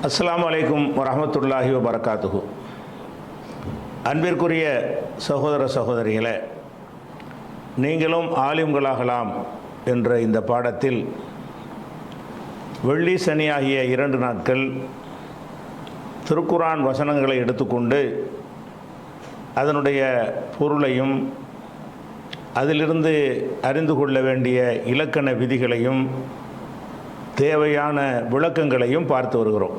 அஸ்லாம் வலைக்கும் வரமத்துல்லாஹி வரகாத்துகு அன்பிற்குரிய சகோதர சகோதரிகளே நீங்களும் ஆலிம்களாகலாம் என்ற இந்த பாடத்தில் வெள்ளி சனி ஆகிய இரண்டு நாட்கள் திருக்குரான் வசனங்களை எடுத்துக்கொண்டு அதனுடைய பொருளையும் அதிலிருந்து அறிந்து கொள்ள வேண்டிய இலக்கண விதிகளையும் தேவையான விளக்கங்களையும் பார்த்து வருகிறோம்.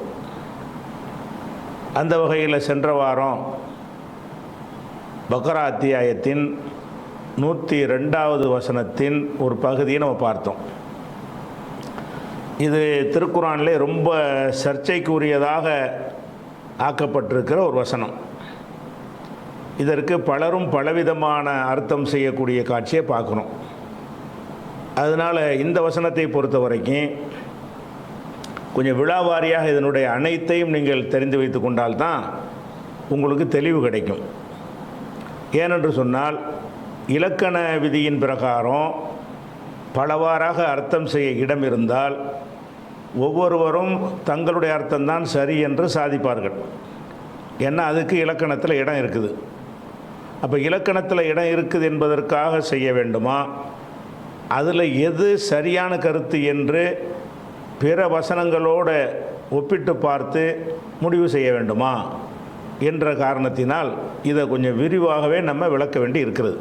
அந்த வகையில் சென்ற வாரம் பக்ரா அத்தியாயத்தின் நூற்றி ரெண்டாவது வசனத்தின் ஒரு பகுதியை நம்ம பார்த்தோம். இது திருக்குறானிலே ரொம்ப சர்ச்சைக்குரியதாக ஆக்கப்பட்டிருக்கிற ஒரு வசனம். இதற்கு பலரும் பலவிதமான அர்த்தம் செய்யக்கூடிய காட்சியை பார்க்குறோம். அதனால் இந்த வசனத்தை பொறுத்த வரைக்கும் கொஞ்சம் விழாவாரியாக இதனுடைய அனைத்தையும் நீங்கள் தெரிந்து வைத்து கொண்டால்தான் உங்களுக்கு தெளிவு கிடைக்கும். ஏனென்று சொன்னால் இலக்கண விதியின் பிரகாரம் பலவாறாக அர்த்தம் செய்ய இடம் இருந்தால் ஒவ்வொருவரும் தங்களுடைய அர்த்தம்தான் சரி என்று சாதிப்பார்கள். ஏன்னா அதுக்கு இலக்கணத்தில் இடம் இருக்குது. அப்போ இலக்கணத்தில் இடம் இருக்குது என்பதற்காக செய்ய வேண்டுமா? அதில் எது சரியான கருத்து என்று பிற வசனங்களோடு ஒப்பிட்டு பார்த்து முடிவு செய்ய வேண்டுமா? என்ற காரணத்தினால் இதை கொஞ்சம் விரிவாகவே நம்ம விளக்க வேண்டி இருக்கிறது.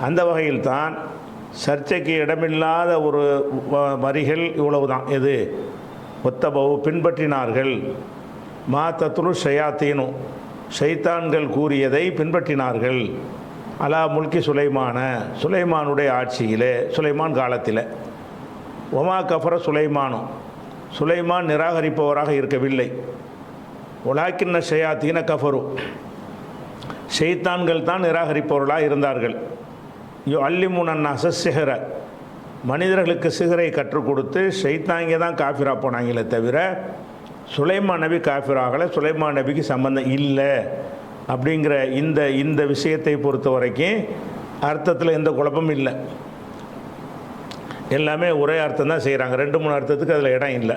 அந்த வகையில் தான் சர்ச்சைக்கு இடமில்லாத ஒரு வ- வரிகள் இவ்வளவு தான் எது? ஒத்தபவு பின்பற்றினார்கள். மா தத்துரு ஷயாத்தீனு. ஷைத்தான்கள் கூறியதை பின்பற்றினார்கள். அலா முல்கி சுலைமான சுலைமானுடைய ஆட்சியிலே சுலைமான் காலத்தில். ஒமா கஃபர சுலைமானும் சுலைமான் நிராகரிப்பவராக இருக்கவில்லை. ஒலாக்கின்ன ஷயாத்தீன கஃபரு. ஷெய்தான்கள் தான் நிராகரிப்பவர்களாக இருந்தார்கள். யோ அல்லிமுனன் அசசிஹர மனிதர்களுக்கு சிகரை கற்றுக் கொடுத்து ஷைத்தாங்க தான் காஃபிரா போனாங்களே தவிர சுலைமான் நபி காஃபிராகலை சுலைமான் நபிக்கு சம்பந்தம் இல்லை. அப்படிங்கிற இந்த இந்த விஷயத்தை பொறுத்த வரைக்கும் அர்த்தத்தில் எந்த குழப்பமும் இல்லை. எல்லாமே ஒரே அர்த்தம் தான் செய்கிறாங்க ரெண்டு மூணு அர்த்தத்துக்கு அதில் இடம் இல்லை.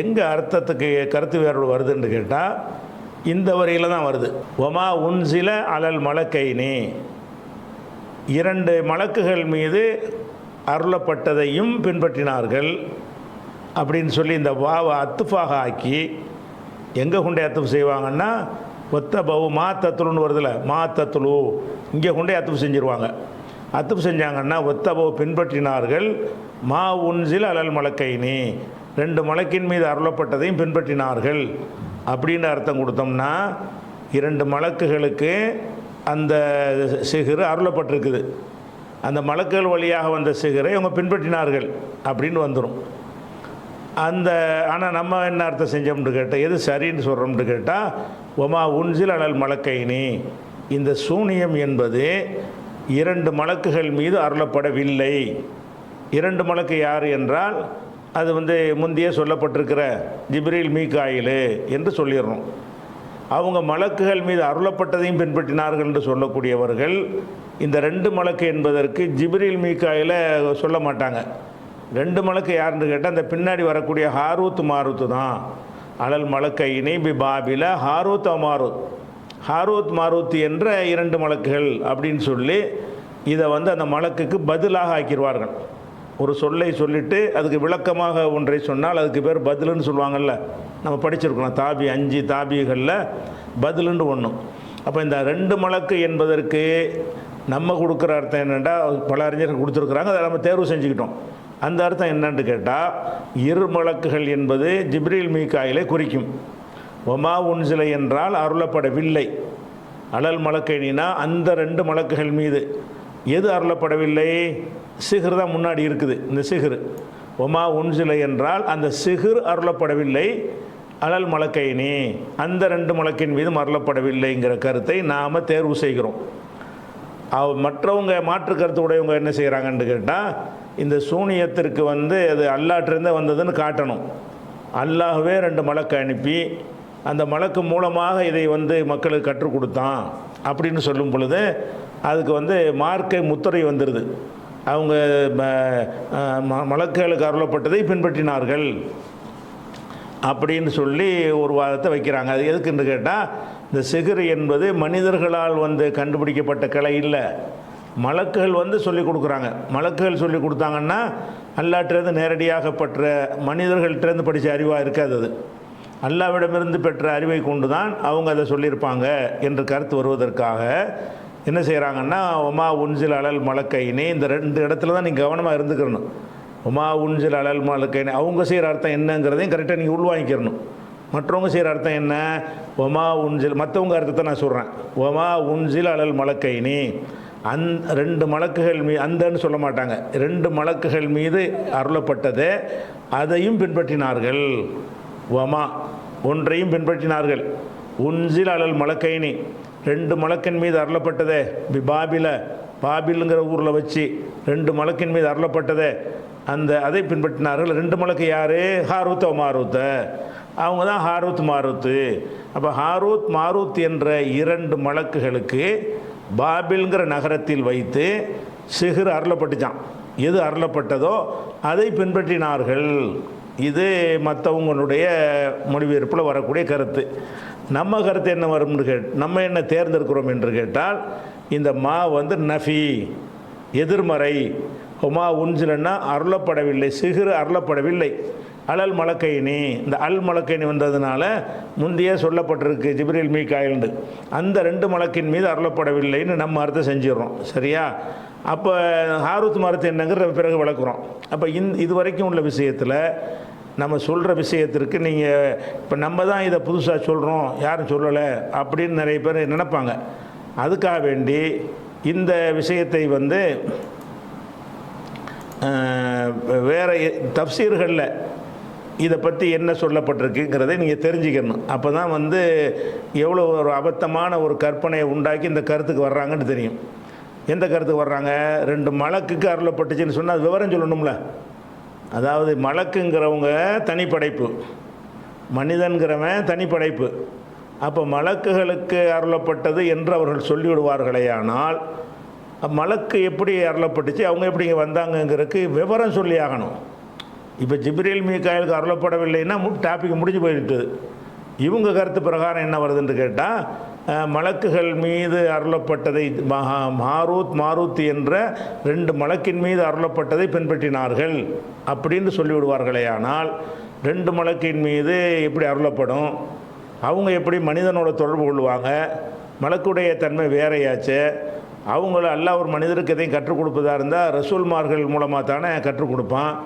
எங்கே அர்த்தத்துக்கு கருத்து வேறுபாடு வருதுன்னு கேட்டால் இந்த வரியில் தான் வருது. ஒமா உன்சில அலல் மலக்கைனி. இரண்டு மலக்குகள் மீது அருளப்பட்டதையும் பின்பற்றினார்கள் அப்படின்னு சொல்லி இந்த வாவை அத்துஃபாக ஆக்கி எங்கே கொண்டே அத்துஃபு செய்வாங்கன்னா ஒத்த பவு மா தத்துலுன்னு வருதில்ல மா தத்துலு இங்கே கொண்டே அத்துஃபு செஞ்சுருவாங்க. அத்துஃபு செஞ்சாங்கன்னா ஒத்தபோ பின்பற்றினார்கள். மா உன்சில் அலல் மலக்கைனி. ரெண்டு மலக்கின் மீது அருளப்பட்டதையும் பின்பற்றினார்கள். அப்படின்னு அர்த்தம் கொடுத்தோம்னா இரண்டு மலக்குகளுக்கு அந்த சிகிறு அருளப்பட்டிருக்குது. அந்த மலக்குகள் வழியாக வந்த சிகரை அவங்க பின்பற்றினார்கள் அப்படின்னு வந்துடும் அந்த ஆனால் நம்ம என்ன அர்த்தம் செஞ்சோம்னு கேட்டால் எது சரின்னு சொல்கிறோம்னு கேட்டால் ஒமா உன்சில் அலல் மலக்கைனி. இந்த சூனியம் என்பது இரண்டு மலக்குகள் மீது அருளப்படவில்லை. இரண்டு மலக்கு யார் என்றால் அது வந்து முந்தைய சொல்லப்பட்டிருக்கிற ஜிப்ரீல் மீகாயிலு என்று சொல்லிடுறோம் அவங்க மலக்குகள் மீது அருளப்பட்டதையும் பின்பற்றினார்கள் என்று சொல்லக்கூடியவர்கள் இந்த ரெண்டு மலக்கு என்பதற்கு ஜிப்ரீல் மீகாயில சொல்ல மாட்டாங்க. ரெண்டு மலக்கு யாருன்னு கேட்டால் அந்த பின்னாடி வரக்கூடிய ஹாரூத் மாருத்து தான் அலல் மலக்கை இணைபி பாபில ஹாரூத் அமாரூத். ஹாரூத் மாரூத் என்ற இரண்டு மலக்குகள் அப்படின்னு சொல்லி இதை வந்து அந்த மலக்குக்கு பதிலாக ஆக்கிடுவார்கள். ஒரு சொல்லை சொல்லிட்டு அதுக்கு விளக்கமாக ஒன்றை சொன்னால் அதுக்கு பேர் பதிலுன்னு சொல்லுவாங்கல்ல. நம்ம படிச்சிருக்கோம். தாபி அஞ்சு தாபிகளில் பதிலுன்னு ஒன்று அப்போ இந்த ரெண்டு மலக்கு என்பதற்கு நம்ம கொடுக்குற அர்த்தம் என்னென்னா பல அறிஞர்கள் கொடுத்துருக்குறாங்க. அதை நம்ம தேர்வு செஞ்சுக்கிட்டோம். அந்த அர்த்தம் என்னன்னு கேட்டால் இரு மலக்குகள் என்பது ஜிப்ரீல் மீகாயிலை குறிக்கும். ஒமா உன்சிலை என்றால் அருளப்படவில்லை. அலல் மலக்கழினா அந்த ரெண்டு மலக்குகள் மீது. எது அருளப்படவில்லை? சிகிர் தான் முன்னாடி இருக்குது இந்த சிகிர். ஒமா உன்சிலை என்றால் அந்த சிகிர் அருளப்படவில்லை. அலல் மலக்கைனி அந்த ரெண்டு மலக்கின் மீதும் அருளப்படவில்லைங்கிற கருத்தை நாம் தேர்வு செய்கிறோம். அவ மற்றவங்க மாற்று கருத்து உடையவங்க என்ன செய்கிறாங்கன்னு கேட்டால் இந்த சூனியத்திற்கு வந்து அது அல்லாட்டிருந்தே வந்ததுன்னு காட்டணும். அல்லாஹ்வே ரெண்டு மலக்கை அனுப்பி அந்த மலக்கு மூலமாக இதை வந்து மக்களுக்கு கற்றுக் கொடுத்தான் அப்படின்னு சொல்லும் பொழுது அதுக்கு வந்து மார்க்கை முத்திரை வந்துடுது அவங்க மலக்குகளுக்கு அருளப்பட்டதை பின்பற்றினார்கள் அப்படின்னு சொல்லி ஒரு வாதத்தை வைக்கிறாங்க. அது எதுக்குன்னு கேட்டால் இந்த சிகிர் என்பது மனிதர்களால் வந்து கண்டுபிடிக்கப்பட்ட கலை இல்லை. மலக்குகள் வந்து சொல்லி கொடுக்குறாங்க. மலக்குகள் சொல்லி கொடுத்தாங்கன்னா அல்லாட்டிலேருந்து நேரடியாக பற்ற மனிதர்கள்ட்டேருந்து படித்த அறிவாக இருக்காது அது. அல்லாவிடமிருந்து பெற்ற அறிவை கொண்டு தான் அவங்க அதை சொல்லியிருப்பாங்க என்று கருத்து வருவதற்காக என்ன செய்கிறாங்கன்னா உமா உன்சில் அலல் மலக்கைனே இந்த ரெண்டு இடத்துல தான் நீங்கள் கவனமாக இருந்துக்கிறணும். உமா உன்சில் அலல் மலக்கைனே அவங்க செய்கிற அர்த்தம் என்னங்கிறதையும் கரெக்டாக நீங்கள் உள்வாங்கிக்கிறணும் மற்றவங்க செய்கிற அர்த்தம் என்ன? ஒமா உன்சில் மற்றவங்க அர்த்தத்தை நான் சொல்கிறேன் ஒமா உன்சில் அலல் மலக்கைனி அந் ரெண்டு மலக்குகள் மீ அந்தன்னு சொல்ல மாட்டாங்க. ரெண்டு மலக்குகள் மீது அருளப்பட்டது அதையும் பின்பற்றினார்கள். வமா ஒன்றையும் பின்பற்றினார்கள். உன்சில் அலல் மலக்கைனி ரெண்டு மலக்கின் மீது அருளப்பட்டதே பாபில பாபிலுங்கிற ஊரில் வச்சு ரெண்டு மலக்கின் மீது அருளப்பட்டதே. அந்த அதை பின்பற்றினார்கள். ரெண்டு மலக்கு யார்? ஹாரூத் மாரூத்த. அவங்க தான் ஹாரூத் மாரூத்து. அப்போ ஹாரூத் மாரூத் என்ற இரண்டு மலக்குகளுக்கு பாபில்ங்கிற நகரத்தில் வைத்து சிகிர் அருளப்பட்டுச்சான் எது அருளப்பட்டதோ அதை பின்பற்றினார்கள். இது மற்றவங்களுடைய மொழிபெயர்ப்பில் வரக்கூடிய கருத்து. நம்ம கருத்து என்ன வரும்னு கேட் நம்ம என்ன தேர்ந்தெடுக்கிறோம் என்று கேட்டால் இந்த மா வந்து நஃபி எதிர்மறை. உமா உன்சிலன்னா அருளப்படவில்லை சிகிறு அருளப்படவில்லை. அலல் மலக்கைனி இந்த அல் மலக்கைனி வந்ததுனால முந்தைய சொல்லப்பட்டிருக்கு ஜிப்ரில் மீகாயில்ண்டு அந்த ரெண்டு மலக்கின் மீது அருளப்படவில்லைன்னு நம்ம அர்த்தம் செஞ்சிடறோம். சரியா? அப்போ ஹாரூத் மரத்து என்னங்கிற பிறகு விளக்குறோம். அப்போ இந் இது வரைக்கும் உள்ள விஷயத்தில் நம்ம சொல்கிற விஷயத்திற்கு நீங்கள் இப்போ நம்ம தான் இதை புதுசாக சொல்கிறோம் யாரும் சொல்லலை அப்படின்னு நிறைய பேர் நினைப்பாங்க. அதுக்காக வேண்டி இந்த விஷயத்தை வந்து வேறு தப்சீர்களில் இதை பற்றி என்ன சொல்லப்பட்டிருக்குங்கிறதை நீங்கள் தெரிஞ்சுக்கணும். அப்போ தான் வந்து எவ்வளோ ஒரு அபத்தமான ஒரு கற்பனையை உண்டாக்கி இந்த கருத்துக்கு வர்றாங்கன்னு தெரியும். எந்த கருத்துக்கு வர்றாங்க? ரெண்டு மலக்குக்கு அருளப்பட்டுச்சுன்னு சொன்னால் அது விவரம் சொல்லணும்ல. அதாவது மலக்குங்கிறவங்க தனிப்படைப்பு. மனிதன்கிறவன் தனிப்படைப்பு. அப்போ மலக்குகளுக்கு அருளப்பட்டது என்று அவர்கள் சொல்லிவிடுவார்களேயானால் மலக்கு எப்படி அருளப்பட்டுச்சு அவங்க எப்படி இங்கே வந்தாங்கங்கிறதுக்கு விவரம் சொல்லி ஆகணும். இப்போ ஜிப்ரீல் மீக்காயலுக்கு அருளப்படவில்லைன்னா டாபிக் முடிஞ்சு போயிட்டுது. இவங்க கருத்து பிரகாரம் என்ன வருதுன்னு கேட்டால் மலக்குகள் மீது அருளப்பட்டதை மஹா- மாரூத் மாரூத் என்ற ரெண்டு மலக்கின் மீது அருளப்பட்டதை பின்பற்றினார்கள். அப்படின்னு சொல்லிவிடுவார்களே ஆனால் ரெண்டு மலக்கின் மீது எப்படி அருளப்படும்? அவங்க எப்படி மனிதனோட தொடர்பு கொள்வாங்க? மலக்குடைய தன்மை வேறையாச்சு? அவங்கள அல்லா ஒரு மனிதருக்கு எதையும் கற்றுக் கொடுப்பதா இருந்தால் ரசூல்மார்கள் மூலமாக தானே கற்றுக் கொடுப்பான்.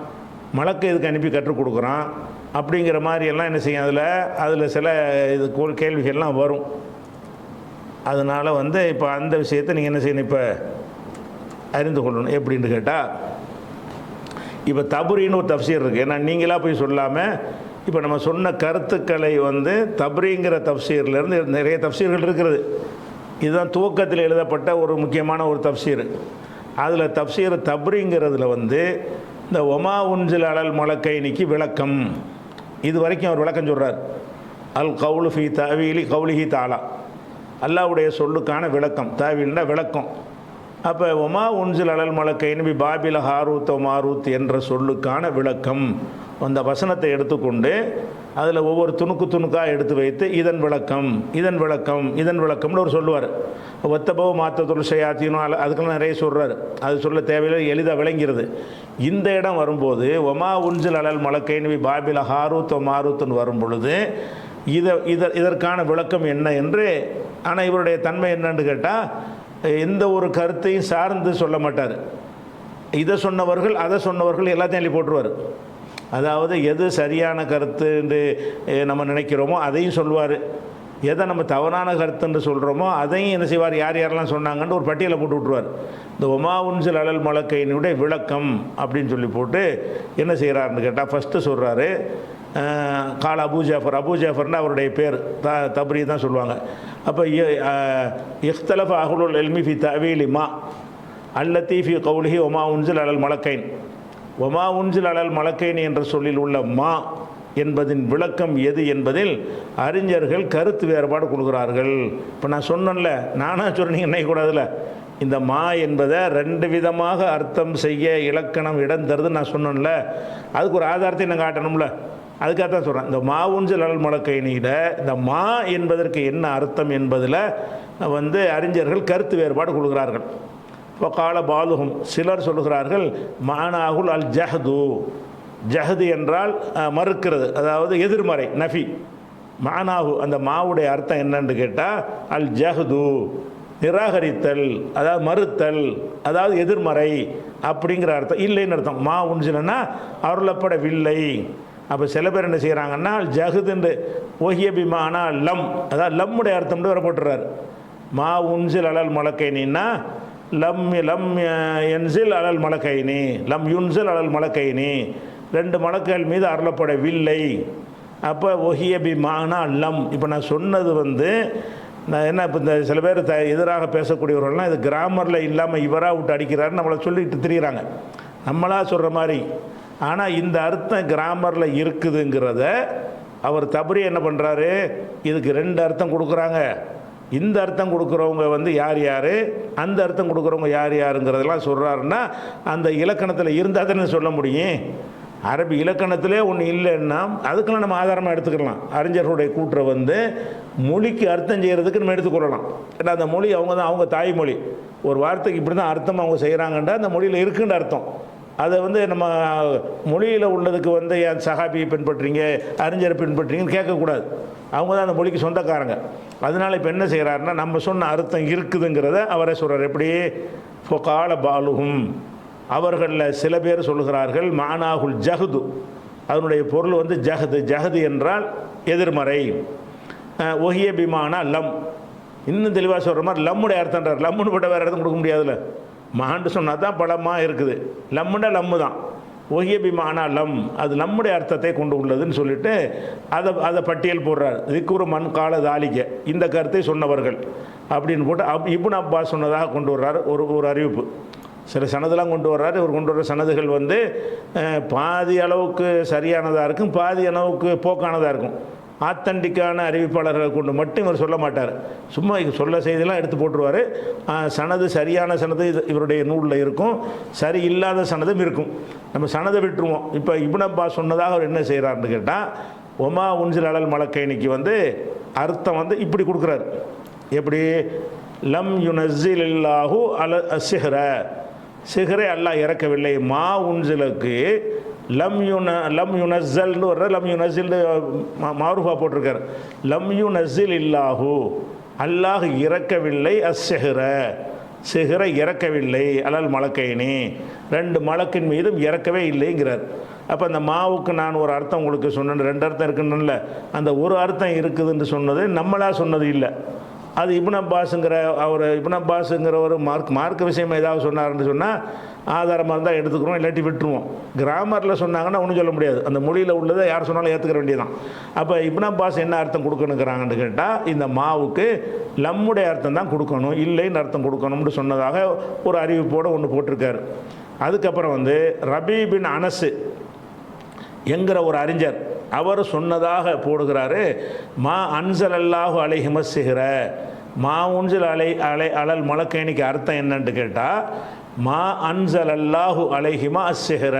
மலக்கு இதுக்கு அனுப்பி கற்றுக் கொடுக்குறான்? அப்படிங்கிற மாதிரி எல்லாம் என்ன செய்யும்? அதில் அதில் சில இது கோல் கேள்விகள்லாம் வரும். அதனால் வந்து இப்போ அந்த விஷயத்தை நீங்கள் என்ன செய்யணும் இப்போ அறிந்து கொள்ளணும். எப்படின்னு கேட்டால் இப்போ தபுரின்னு ஒரு தப்சீர் இருக்குது ஏன்னா நீங்களாக போய் சொல்லாமல் இப்போ நம்ம சொன்ன கருத்துக்களை வந்து தபுரிங்கிற தப்சீர்லேருந்து நிறைய தப்சீர்கள் இருக்கிறது இதுதான் துவக்கத்தில் எழுதப்பட்ட ஒரு முக்கியமான ஒரு தப்சீர். அதில் தப்சீர் தபுரிங்கிறதுல வந்து இந்த ஒமா உன்சில் அலல் மலக்கைனிக்கு விளக்கம். இது வரைக்கும் அவர் விளக்கம் சொல்கிறார் அல் கவுலு ஃபி தவிலி கவுலிஹி தாலா அல்லாவுடைய சொல்லுக்கான விளக்கம். தாவீல்னா விளக்கம். அப்போ ஒமா உன்சில் அலல் மலக்கைன்னு பி பாபில ஹாரூத் மாரூத் என்ற சொல்லுக்கான விளக்கம். அந்த வசனத்தை எடுத்துக்கொண்டு அதில் ஒவ்வொரு துணுக்கு துணுக்காக எடுத்து வைத்து இதன் விளக்கம் இதன் விளக்கம் இதன் விளக்கம்னு ஒரு சொல்லுவார். ஒத்தபோ மாத்தத்துள் செய்யாத்தினும் அல அதுக்கெல்லாம் நிறைய சொல்கிறார் அது சொல்ல தேவையில்லை எளிதாக விளங்கிறது இந்த இடம் வரும்போது ஒமா உன்சில் அலல் மலக்கை பி பாபில ஹாரூத் மாரூத்துன்னு வரும் பொழுது இதை இதற்கான விளக்கம் என்ன என்று ஆனால் இவருடைய தன்மை என்னன்னு கேட்டால் எந்த ஒரு கருத்தையும் சார்ந்து சொல்ல மாட்டார். இதை சொன்னவர்கள் அதை சொன்னவர்கள் எல்லாத்தையும் அள்ளி போட்டுருவார். அதாவது எது சரியான கருத்து என்று நம்ம நினைக்கிறோமோ அதையும் சொல்லுவார். எதை நம்ம தவறான கருத்துன்னு சொல்கிறோமோ அதையும் என்ன செய்வார்? யார் யாரெல்லாம் சொன்னாங்கன்னு ஒரு பட்டியலை போட்டு விட்ருவார் இந்த உமா உன்சில் அழல் மலக்கையினுடைய விளக்கம் அப்படின்னு சொல்லி போட்டு என்ன செய்கிறாருன்னு கேட்டால் ஃபஸ்ட்டு சொல்கிறாரு கால அபு ஜாஃபர். அபு ஜாஃபர்னு அவருடைய பேர். த தப்ரி தான் சொல்லுவாங்க. அப்போ இஃப்தலஃப் அஹுலுல் எல்மி ஃபி தவீலி மா அல்லத்தி ஃபி கவுலிஹி ஒமா உன்சில் அலல் மலக்கைன். ஒமா உன்சில் அலல் மலக்கைன் என்ற சொல்லில் உள்ள மா என்பதின் விளக்கம் எது என்பதில் அறிஞர்கள் கருத்து வேறுபாடு கொடுக்குறார்கள் இப்போ நான் சொன்னேன்ல நானாக சொன்னீங்க நினைக்கக்கூடாதுல்ல இந்த மா என்பதை ரெண்டு விதமாக அர்த்தம் செய்ய இலக்கணம் இடம் தருது நான் சொன்னேன்ல. அதுக்கு ஒரு ஆதாரத்தை நான் காட்டணும்ல. அதுக்காக தான் சொல்கிறேன் இந்த மா உன்சில் அலல் மலக்கைனியில் இந்த மா என்பதற்கு என்ன அர்த்தம் என்பதில் வந்து அறிஞர்கள் கருத்து வேறுபாடு கொள்கிறார்கள். இப்போ கால பாலுகும் சிலர் சொல்கிறார்கள் மானாகுல் அல் ஜஹது. ஜஹது என்றால் மறுக்கிறது. அதாவது எதிர்மறை நஃபி. மானாகு அந்த மாவுடைய அர்த்தம் என்னன்னு கேட்டால் அல் ஜஹது. நிராகரித்தல் அதாவது மறுத்தல் அதாவது எதிர்மறை அப்படிங்கிற அர்த்தம். இல்லைன்னு அர்த்தம். மா உன்சிலன்னா அருளப்படவில்லை. அப்போ சில பேர் என்ன செய்கிறாங்கன்னா ஜஹுதுன்று ஓஹிய பிமானா லம். அதாவது லம்முடைய அர்த்தம்னு வர போட்டுறாரு. மா உன்சில் அலல் மலக்கைனின்னா லம் லம் என்சில் அலல் மலக்கைனி லம் யுன்சில் அலல் மலக்கைனி. ரெண்டு மலக்கைகள் மீது அருளப்படவில்லை. அப்போ ஒஹிய பி மானா லம். இப்போ நான் சொன்னது வந்து நான் என்ன இப்போ இந்த சில பேர் த எதிராக பேசக்கூடியவர்கள்லாம் இது கிராமரில் இல்லாமல் இவராக விட்டு அடிக்கிறாருன்னு நம்மளை சொல்லிட்டு திரியிறாங்க. நம்மளாக சொல்கிற மாதிரி ஆனால் இந்த அர்த்தம் கிராமரில் இருக்குதுங்கிறத அவர் தபரி என்ன பண்ணுறாரு இதுக்கு ரெண்டு அர்த்தம் கொடுக்குறாங்க. இந்த அர்த்தம் கொடுக்குறவங்க வந்து யார் யார்? அந்த அர்த்தம் கொடுக்குறவங்க யார் யாருங்கிறதெல்லாம் சொல்கிறாருன்னா அந்த இலக்கணத்தில் இருந்தால் தானே சொல்ல முடியும். அரபி இலக்கணத்திலே ஒன்று இல்லைன்னா அதுக்கெல்லாம் நம்ம ஆதாரமாக எடுத்துக்கலாம். அறிஞர்களுடைய கூற்றை வந்து மொழிக்கு அர்த்தம் செய்கிறதுக்கு நம்ம எடுத்துக்கொள்ளலாம். ஏன்னா அந்த மொழி அவங்க தான் அவங்க தாய்மொழி. ஒரு வார்த்தைக்கு இப்படி தான் அர்த்தம் அவங்க செய்கிறாங்கன்றா அந்த மொழியில் இருக்குன்ற அர்த்தம். அதை வந்து நம்ம மொழியில் உள்ளதுக்கு வந்து என் சகாபியை பின்பற்றுறீங்க அறிஞரை பின்பற்றுறீங்கன்னு கேட்கக்கூடாது. அவங்க தான் அந்த மொழிக்கு சொந்தக்காரங்க. அதனால் இப்போ என்ன செய்கிறாருன்னா நம்ம சொன்ன அர்த்தம் இருக்குதுங்கிறத அவரே சொல்கிறார் எப்படி? ஃபொகால பாலுகும் அவர்களில் சில பேர் சொல்லுகிறார்கள் மானாகுல் ஜஹது. அதனுடைய பொருள் வந்து ஜஹது. ஜஹது என்றால் எதிர்மறை. ஒஹிய பிமானா லம். இன்னும் தெளிவாக சொல்கிற மாதிரி லம்முடைய அர்த்தம்ன்றார். லம்முன்னு போட்ட வேறு அர்த்தம் கொடுக்க முடியாதுல்ல. மகாண்டு சொன்னால் தான் பலமாக இருக்குது. லம்முன்னா லம்மு தான். ஒஹியபிமானா லம். அது நம்முடைய அர்த்தத்தை கொண்டு உள்ளதுன்னு சொல்லிட்டு அதை அதை பட்டியல் போடுறார். திக்குரு மண் கால தாலிக்க இந்த கருத்தை சொன்னவர்கள். அப்படின்னு போட்டு அப் இபுன் அப்பாஸ் சொன்னதாக கொண்டு வர்றார். ஒரு ஒரு அறிவிப்பு. சில சனதெல்லாம் கொண்டு வர்றாரு. இவர் கொண்டு வர சனதுகள் வந்து பாதி அளவுக்கு சரியானதாக இருக்கும் பாதி அளவுக்கு போக்கானதாக இருக்கும். ஆத்தண்டிக்கான அறிவிப்பாளர்களை கொண்டு மட்டும் இவர் சொல்ல மாட்டார். சும்மா இது சொல்ல செய்தியெல்லாம் எடுத்து போட்டுருவார். சனது சரியான சனது இது இவருடைய நூலில் இருக்கும். சரி இல்லாத சனதும் இருக்கும். நம்ம சனதை விட்டுருவோம். இப்போ இப்னப்பா சொன்னதாக அவர் என்ன செய்கிறாருன்னு கேட்டால் ஒமா உன்சில் அலல் மலக்கைனிக்கு வந்து அர்த்தம் வந்து இப்படி கொடுக்குறாரு. எப்படி? லம் யுனஸ்ஸில் இல்லாஹு அல சிஹ்ர. சிஹரை அல்லாஹ் இறக்கவில்லை. மா உன்சிலுக்கு லம் யுன லம் யுனஸ்ஸல்னு வர்ற லம் யுனஸ்ஸில்னு மாருஃபா போட்டிருக்கார். லம் யுனஸ்ஸில் இல்லாஹு அல்லாஹ் இறக்கவில்லை அஸ்ஸிஹ்ர. சிஹ்ரை இறக்கவில்லை அலல் மலக்கைனி. ரெண்டு மலக்கின் மீதும் இறக்கவே இல்லைங்கிறார். அப்போ அந்த மாவுக்கு நான் ஒரு அர்த்தம் உங்களுக்கு சொன்னேன். ரெண்டு அர்த்தம் இருக்குன்னு அந்த ஒரு அர்த்தம் இருக்குதுன்னு சொன்னது நம்மளாக சொன்னது இல்லை. அது இப்னு அப்பாஸுங்கிற அவர் இப்னு அப்பாஸுங்கிற ஒரு மார்க் மார்க்க விஷயம் ஏதாவது சொன்னார்னு சொன்னால் ஆதாரமாக இருந்தால் எடுத்துக்கிறோம் இல்லாட்டி விட்டுருவோம். கிராமரில் சொன்னாங்கன்னா ஒன்றும் சொல்ல முடியாது. அந்த மொழியில் உள்ளதை யார் சொன்னாலும் ஏற்றுக்கிற வேண்டியதான் அப்போ இப்னு அப்பாஸ் என்ன அர்த்தம் கொடுக்கணுங்கிறாங்கன்னு கேட்டால் இந்த மாவுக்கு லம்முடைய அர்த்தம் தான் கொடுக்கணும் இல்லைன்னு அர்த்தம் கொடுக்கணும்னு சொன்னதாக ஒரு அறிவிப்போடு ஒன்று போட்டிருக்காரு. அதுக்கப்புறம் வந்து ரபி பின் அனசு என்கிற ஒரு அறிஞர் அவர் சொன்னதாக போடுகிறாரு மா அன்சல் அல்லாஹு அலைஹிமசிகிற மா ஊஞ்சல் அலை அலை அலல் மலக்கைனிக்கு அர்த்தம் என்னன்னு கேட்டால் மா அன்சல் அல்லாஹு அலைஹிமா அசுகிற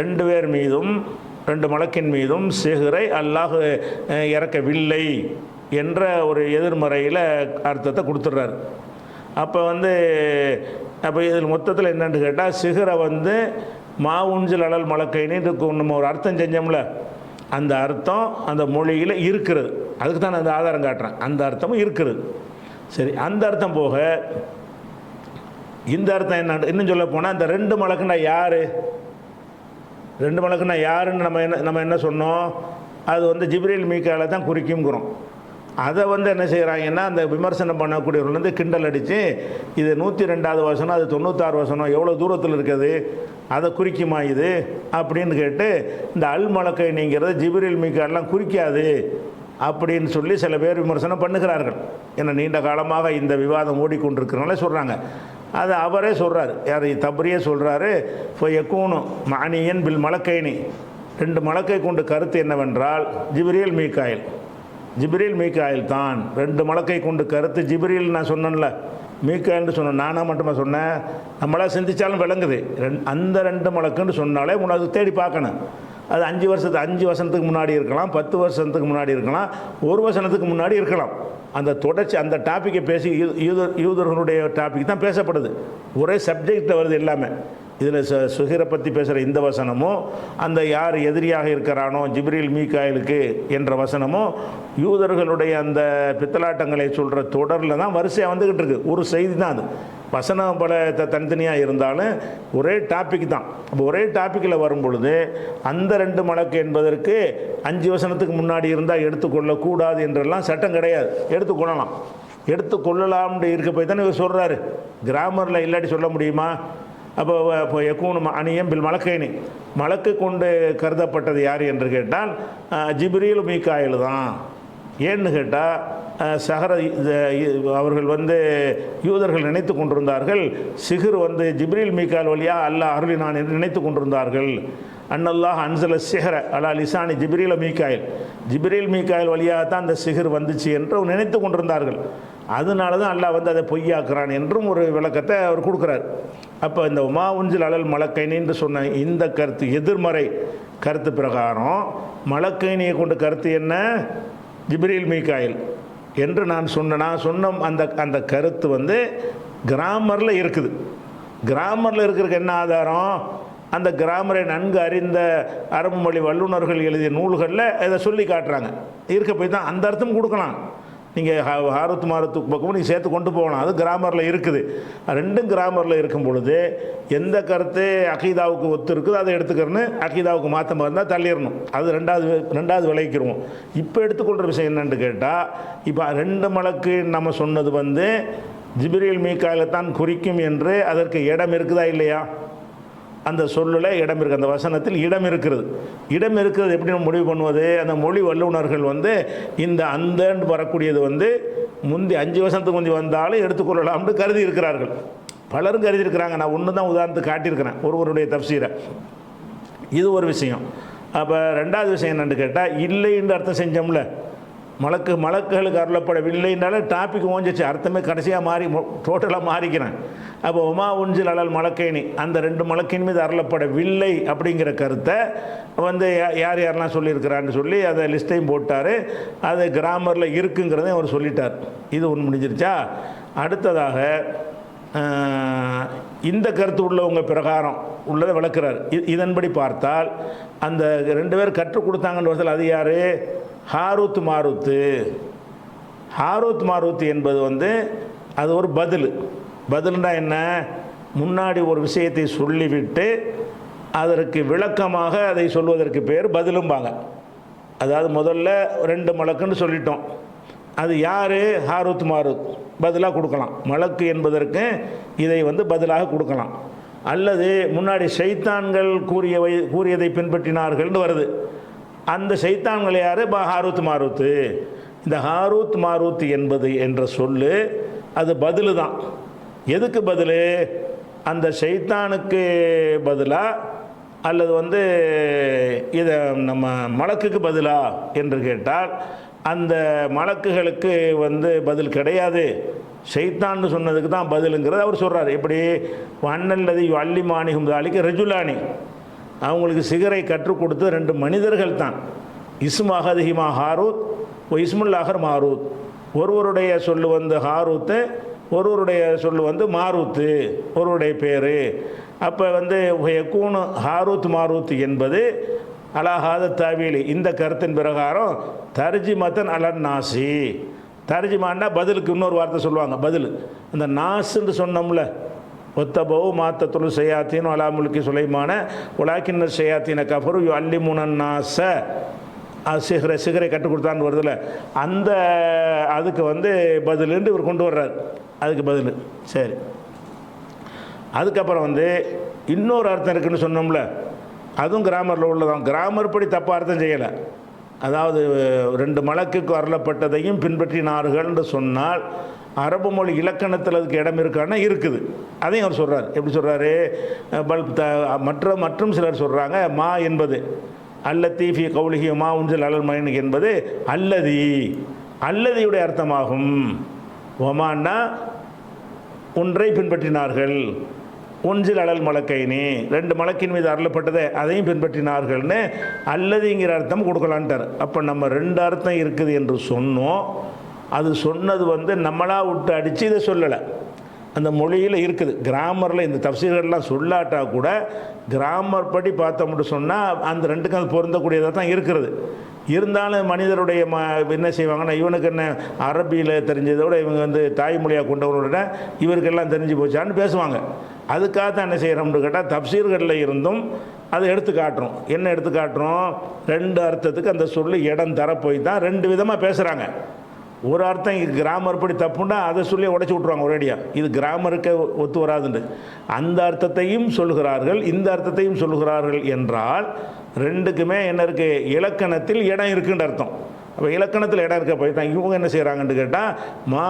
ரெண்டு பேர் மீதும் ரெண்டு மலக்கின் மீதும் சிகரை அல்லாஹ் இறக்கவில்லை என்ற ஒரு எதிர்மறையில் அர்த்தத்தை கொடுத்துட்றாரு. அப்போ வந்து அப்போ இதில் மொத்தத்தில் என்னென்னு கேட்டால் சிகரை வந்து மா ஊஞ்சல் அழல் மலக்கைன்னு இதுக்கு நம்ம ஒரு அர்த்தம் செஞ்சோம்ல. அந்த அர்த்தம் அந்த மொழியில் இருக்கிறது. அதுக்கு தான் நான் அந்த ஆதாரம் காட்டுறேன். அந்த அர்த்தமும் இருக்கிறது சரி அந்த அர்த்தம் போக இந்த அர்த்தம் என்ன இன்னும் சொல்ல போனால் இந்த ரெண்டு மலக்குன்னா யார்? ரெண்டு மலக்குன்னா யாருன்னு நம்ம என்ன நம்ம என்ன சொன்னோம்? அது வந்து ஜிப்ரேல் மீக்கால தான் குறிக்குங்கிறோம் அதை வந்து என்ன செய்கிறாங்கன்னா அந்த விமர்சனம் பண்ணக்கூடியவர்கள் வந்து கிண்டல் அடித்து இது நூற்றி ரெண்டாவது வசனம் அது தொண்ணூத்தாறு வசனம் எவ்வளோ தூரத்தில் இருக்குது அதை குறிக்குமா இது? அப்படின்னு கேட்டு இந்த அல் மலக்கைனிங்கிறது ஜிபிரில் மீக்காலாம் குறிக்காது அப்படின்னு சொல்லி சில பேர் விமர்சனம் பண்ணுகிறார்கள். ஏன்னா நீண்ட காலமாக இந்த விவாதம் ஓடிக்கொண்டிருக்கிறனால சொல்கிறாங்க அது அவரே சொல்கிறார் யார் தபரியே சொல்கிறாரு இப்போ எக்கூனும் மானியன் பில் மலக்கைனி. ரெண்டு மலக்கை கொண்டு கருத்து என்னவென்றால் ஜிபிரியல் மீக்காயில். ஜிப்ரீல் மீக்காயில் தான். ரெண்டு மலக்கை கொண்டு கருத்து ஜிப்ரீல் நான் சொன்னேன்ல. மீக்காயில்னு சொன்னேன். நானாக மட்டுமா சொன்னேன்? நம்மளாக சிந்திச்சாலும் விளங்குது. ரெண் அந்த ரெண்டு மலக்குன்னு சொன்னாலே உனக்கு தேடி பார்க்கணும். அது அஞ்சு வருஷத்து அஞ்சு வருஷத்துக்கு முன்னாடி இருக்கலாம் பத்து வருஷத்துக்கு முன்னாடி இருக்கலாம் ஒரு வருஷத்துக்கு முன்னாடி இருக்கலாம். அந்த தொடர்ச்சி அந்த டாப்பிக்கை பேசி யூ- யூதர் யூதர்களுடைய டாபிக் தான் பேசப்படுது. ஒரே சப்ஜெக்டில் வருது எல்லாமே. இதில் ச சுகிரை பற்றி பேசுகிற இந்த வசனமோ அந்த யார் எதிரியாக இருக்கிறானோ ஜிப்ரில் மீகாயிலுக்கு என்ற வசனமோ யூதர்களுடைய அந்த பித்தலாட்டங்களை சொல்கிற தொடரில் தான் வரிசையாக வந்துக்கிட்டு இருக்கு. ஒரு செய்தி தான் அது. வசனம் பல தனித்தனியாக இருந்தாலும் ஒரே டாபிக் தான். அப்போ ஒரே டாப்பிக்கில் வரும் பொழுது அந்த ரெண்டு மலக்கு என்பதற்கு அஞ்சு வசனத்துக்கு முன்னாடி இருந்தால் எடுத்துக்கொள்ளக்கூடாது என்றெல்லாம் சட்டம் கிடையாது. எடுத்துக்கொள்ளலாம் எடுத்துக்கொள்ளலாம்னு இருக்க போய் தானே இவர் சொல்கிறாரு கிராமரில் இல்லாட்டி சொல்ல முடியுமா? அப்போ இப்போ அணியம் பில் மலக்கைனி. மலக்கு கொண்டு கருதப்பட்டது யார் என்று கேட்டால் அஹ், ஜிப்ரீல் மீகாயில் தான். ஏன்னு கேட்டால் சஹர அவர்கள் வந்து யூதர்கள் நினைத்து கொண்டிருந்தார்கள் சிஹர் வந்து ஜிப்ரீல் மீகால் வழியாக அல்லாஹ் அருளினான் என்று நினைத்து கொண்டிருந்தார்கள். அன்னல்லாஹ் அன்சல சிஹர அலா லிசானி ஜிப்ரீல மீக்காயில். ஜிப்ரீல் மீக்காயில் வழியாக தான் அந்த சிஹர் வந்துச்சு என்று நினைத்து கொண்டிருந்தார்கள். அதனால தான் அல்லாஹ் வந்து அதை பொய்யாக்குறான் என்றும் ஒரு விளக்கத்தை அவர் கொடுக்குறார். அப்போ இந்த உமா உஞ்சில் அழல் மலக்கைனின்னு சொன்ன இந்த கருத்து எதிர்மறை கருத்து பிரகாரம். மலக்கைனியை கொண்ட கருத்து என்ன? ஜிப்ரீல் மீகாயில் என்று நான் சொன்ன நான் சொன்ன அந்த அந்த கருத்து வந்து கிராமரில் இருக்குது. கிராமரில் இருக்கிறதுக்கு என்ன ஆதாரம்? அந்த கிராமரை நன்கு அறிந்த அரபு மொழி வல்லுநர்கள் எழுதிய நூல்களில் இதை சொல்லி காட்டுறாங்க. இருக்க போய் தான் அந்த அர்த்தம் கொடுக்கலாம். நீங்கள் ஹாரத்து மாரத்து பக்கமும் நீங்கள் சேர்த்து கொண்டு போகலாம் அது கிராமரில் இருக்குது. ரெண்டும் கிராமரில் இருக்கும் பொழுது எந்த கருத்து அகீதாவுக்கு ஒத்து இருக்குதோ அதை எடுத்துக்கிறேன்னு அகீதாவுக்கு மாற்ற இருந்தால் தள்ளிடணும். அது ரெண்டாவது ரெண்டாவது விளைவிக்கிறோம். இப்போ எடுத்துக்கொள்கிற விஷயம் என்னென்னு கேட்டால் இப்போ ரெண்டு மலக்கு நம்ம சொன்னது வந்து ஜிபிரியல் மீக்காயில தான் குறிக்கும் என்று அதற்கு இடம் இருக்குதா இல்லையா? அந்த சொல்லில் இடம் இருக்குது அந்த வசனத்தில் இடம் இருக்கிறது. இடம் இருக்கிறது எப்படி நம்ம முடிவு பண்ணுவது? அந்த மொழி வல்லுநர்கள் வந்து இந்த அந்தன்னு வரக்கூடியது வந்து முந்தி அஞ்சு வருஷத்துக்கு முந்தி வந்தாலும் எடுத்துக்கொள்ளலாம்னு கருதி இருக்கிறார்கள். பலரும் கருதி இருக்கிறாங்க. நான் ஒன்று தான் உதாரணத்துக்கு காட்டியிருக்கிறேன். ஒருவருடைய தப்சீரை. இது ஒரு விஷயம். அப்போ ரெண்டாவது விஷயம் என்னென்னு கேட்டால் இல்லைன்னு அர்த்தம் செஞ்சோம்ல. மலக்கு மலக்குகளுக்கு அருளப்படவில்லைனால டாபிக் ஓஞ்சிச்சு. அர்த்தமே கடைசியாக மாறி டோட்டலாக மாறிக்கிறேன். அப்போ உமா உஞ்சில் அலல் மலக்கைனி. அந்த ரெண்டு மலக்கின் மீது அருளப்படவில்லை அப்படிங்கிற கருத்தை வந்து யா- யார் யாரெல்லாம் சொல்லியிருக்கிறான்னு சொல்லி அதை லிஸ்ட்டையும் போட்டார். அது கிராமரில் இருக்குங்கிறதையும் அவர் சொல்லிட்டார். இது ஒன்று முடிஞ்சிருச்சா? அடுத்ததாக இந்த கருத்து உள்ளவங்க பிரகாரம் உள்ளதை விளக்குறார். இதன்படி பார்த்தால் அந்த ரெண்டு பேர் கற்றுக் கொடுத்தாங்கன்னு அது யார்? ஹாரூத் மாரூத்து. ஹாரூத் மாரூத் என்பது வந்து அது ஒரு பதில். பதில்னா என்ன? முன்னாடி ஒரு விஷயத்தை சொல்லிவிட்டு அதற்கு விளக்கமாக அதை சொல்வதற்கு பேர் பதிலும்பாங்க. அதாவது முதல்ல ரெண்டு மலக்குன்னு சொல்லிட்டோம். அது யார்? ஹாரூத் மாரூத். பதிலாக கொடுக்கலாம். மலக்கு என்பதற்கு இதை வந்து பதிலாக கொடுக்கலாம். அல்லது முன்னாடி சைத்தான்கள் கூறியவை கூறியதை பின்பற்றினார்கள்னு வருது. அந்த சைத்தான்கள் யார்? இப்போ ஹாரூத் மாரூத்து இந்த ஹாரூத் மாரூத் என்பது என்ற சொல்லு அது பதிலு தான் எதுக்கு பதில்? அந்த சைத்தானுக்கு பதிலாக அல்லது வந்து இதை நம்ம மலக்குக்கு பதிலா? என்று கேட்டால் அந்த மலக்குகளுக்கு வந்து பதில் கிடையாது. செய்தான்னு சொன்னதுக்கு தான் பதிலுங்கிறது அவர் சொல்கிறார் எப்படி? வண்ணல்லது அள்ளி மாணிகும் தாலிக்கு ரஜுலானி. அவங்களுக்கு சிகரை கற்றுக் கொடுத்து ரெண்டு மனிதர்கள் தான். இஸ்மு ஹாரூத் ஓ இஸ்முல்லாஹர் மாரூத். ஒருவருடைய சொல்லு வந்து ஹாரூத்து ஒருவருடைய சொல்லு வந்து மாரூத்து ஒருவருடைய பேர். அப்போ வந்து எக்கூனு ஹாரூத் மாரூத் என்பது அலாஹாத தாவீலி. இந்த கருத்தின் பிரகாரம் தர்ஜிமத்தன் அலன் நாசி. தர்ஜிமான்னா பதிலுக்கு இன்னொரு வார்த்தை சொல்லுவாங்க பதில். அந்த நாசுன்னு சொன்னோம்ல ஒத்தபவு மாத்தத்துலு செய்யாத்தின் முல்கி சுலைமான உலாக்கின்ன செய்யாத்தின கஃபரு யு அல்லி முனன்னாச சிகரை சிகரை கற்றுக் கொடுத்தான்னு வருதுல அந்த அதுக்கு வந்து பதிலுன்னு இவர் கொண்டு வர்றார். அதுக்கு பதில். சரி. அதுக்கப்புறம் வந்து இன்னொரு அர்த்தம் இருக்குன்னு சொன்னோம்ல. அதுவும் கிராமரில் உள்ளதான். கிராமர் படி தப்பாக அர்த்தம் செய்யலை. அதாவது ரெண்டு மலக்குக்கு அருளப்பட்டதையும் பின்பற்றினார்கள்னு சொன்னால் அரபு மொழி இலக்கணத்தில் அதுக்கு இடம் இருக்கான்னா இருக்குது. அதையும் அவர் சொல்கிறார் எப்படி சொல்கிறாரு பல் த மற்ற மற்றும் சிலர் சொல்கிறாங்க மா என்பது. அல்ல தீஃபி கௌலிகி மா உஞ்சல் அலல் மயனுக்கு என்பது அல்லதி. அல்லதியுடைய அர்த்தமாகும். ஒமான்னா ஒன்றை பின்பற்றினார்கள். ஒன்றில் அழல் மலக்கைனி. ரெண்டு மலக்கின் மீது அருளப்பட்டதை அதையும் பின்பற்றினார்கள்னு அல்லதுங்கிற அர்த்தம் கொடுக்கலான்ட்டார். அப்போ நம்ம ரெண்டு அர்த்தம் இருக்குது என்று சொன்னோம். அது சொன்னது வந்து நம்மளாக விட்டு அடித்து இதை சொல்லலை. அந்த மொழியில் இருக்குது. கிராமரில் இந்த தப்சீர்கள்லாம் சொல்லாட்டா கூட கிராமர் படி பார்த்தோம்னு சொன்னால் அந்த ரெண்டுக்கும் அது பொருந்தக்கூடியதாக தான் இருக்கிறது. இருந்தாலும் மனிதருடைய ம என்ன செய்வாங்கன்னா இவனுக்கு என்ன அரபியில் தெரிஞ்சதோட இவங்க வந்து தாய்மொழியாக கொண்டவரோட இவருக்கெல்லாம் தெரிஞ்சு போச்சான்னு பேசுவாங்க. அதுக்காக தான் என்ன செய்கிறோம்னு கேட்டால் தப்சீர்களில் இருந்தும் அதை எடுத்து காட்டுறோம். என்ன எடுத்து காட்டுறோம்? ரெண்டு அர்த்தத்துக்கு அந்த சொல்லு இடம் தர போய் தான் ரெண்டு விதமாக பேசுகிறாங்க ஒரு அர்த்தம் இது கிராமர் படி தப்புன்னா அதை சொல்லி உடச்சி விட்ருவாங்க ஒரேடியாக இது கிராமருக்கு ஒத்து வராதுண்டு அந்த அர்த்தத்தையும் சொல்கிறார்கள் இந்த அர்த்தத்தையும் சொல்கிறார்கள் என்றால் ரெண்டுக்குமே என்ன இருக்குது இலக்கணத்தில் இடம் இருக்குன்ற அர்த்தம். அப்போ இலக்கணத்தில் இடம் இருக்க போய் தான் இவங்க என்ன செய்கிறாங்கன்னு கேட்டால் மா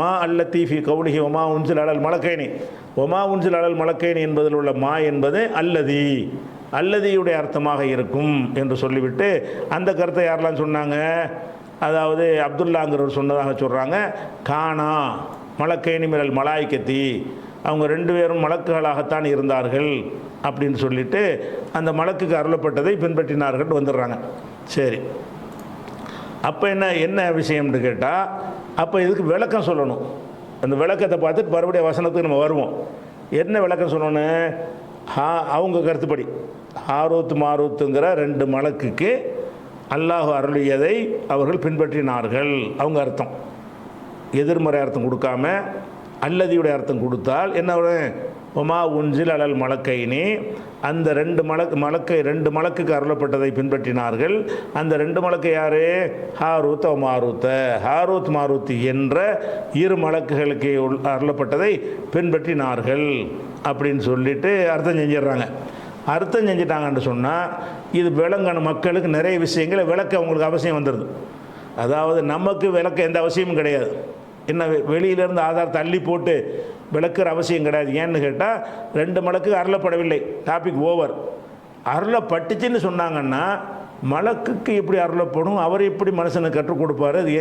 மா அல்ல தீஃபி கவுலிகி ஒமா உன்சில் அழல் மலக்கைனி. ஒமா உன்சில் அழல் மலக்கைனி என்பதில் உள்ள மா என்பது அல்லதி. அல்லதியுடைய அர்த்தமாக இருக்கும் என்று சொல்லிவிட்டு அந்த கருத்தை யாரெல்லாம் சொன்னாங்க? அதாவது அப்துல்லாங்கிறவர் சொன்னதாக சொல்கிறாங்க கானா மலக்கைனி மிரல் மலாய்க்கத்தி அவங்க ரெண்டு பேரும் மலக்குகளாகத்தான் இருந்தார்கள் அப்படின்னு சொல்லிட்டு அந்த மலக்குக்கு அருளப்பட்டதை பின்பற்றினார்கள் வந்துடுறாங்க. சரி. அப்போ என்ன என்ன விஷயம்னு கேட்டால் அப்போ இதுக்கு விளக்கம் சொல்லணும். அந்த விளக்கத்தை பார்த்துட்டு மறுபடியும் வசனத்துக்கு நம்ம வருவோம். என்ன விளக்கம் சொல்லணும் ஹா அவங்க கருத்துப்படி. ஆரூத்து மாரூத்துங்கிற ரெண்டு மலக்குக்கு அல்லாஹ் அருளியதை அவர்கள் பின்பற்றினார்கள். அவங்க அர்த்தம். எதிர்மறை அர்த்தம் கொடுக்காம அல்லதியுடைய அர்த்தம் கொடுத்தால் என்ன வரும்? ஒமா உஞ்சில் அலல் மலக்கைனி. அந்த ரெண்டு மலக்கு மலக்கை ரெண்டு மலக்குக்கு அருளப்பட்டதை பின்பற்றினார்கள். அந்த ரெண்டு மலக்கை யாரு? ஹாரூத் மாரூத்த. ஹாரூத் மாரூத் என்ற இரு மலக்குகளுக்கு உள்- அருளப்பட்டதை பின்பற்றினார்கள். அப்படின்னு சொல்லிட்டு அர்த்தம் செஞ்சிடுறாங்க. அர்த்தம் செஞ்சிட்டாங்கன்னு சொன்னால் இது விளங்கணும். மக்களுக்கு நிறைய விஷயங்களை விளக்க அவங்களுக்கு அவசியம் வந்துடுது அதாவது நமக்கு விளக்க எந்த அவசியமும் கிடையாது. என்ன வெளியிலேருந்து ஆதார் தள்ளி போட்டு விளக்குற அவசியம் கிடையாது. ஏன்னு கேட்டால் ரெண்டு மலக்கு அருளப்படவில்லை. டாபிக் ஓவர் அருளப்பட்டுச்சுன்னு சொன்னாங்கன்னா மலக்குக்கு எப்படி அருளப்படும்? அவர் எப்படி மனுஷனுக்கு கற்றுக் கொடுப்பார்? அது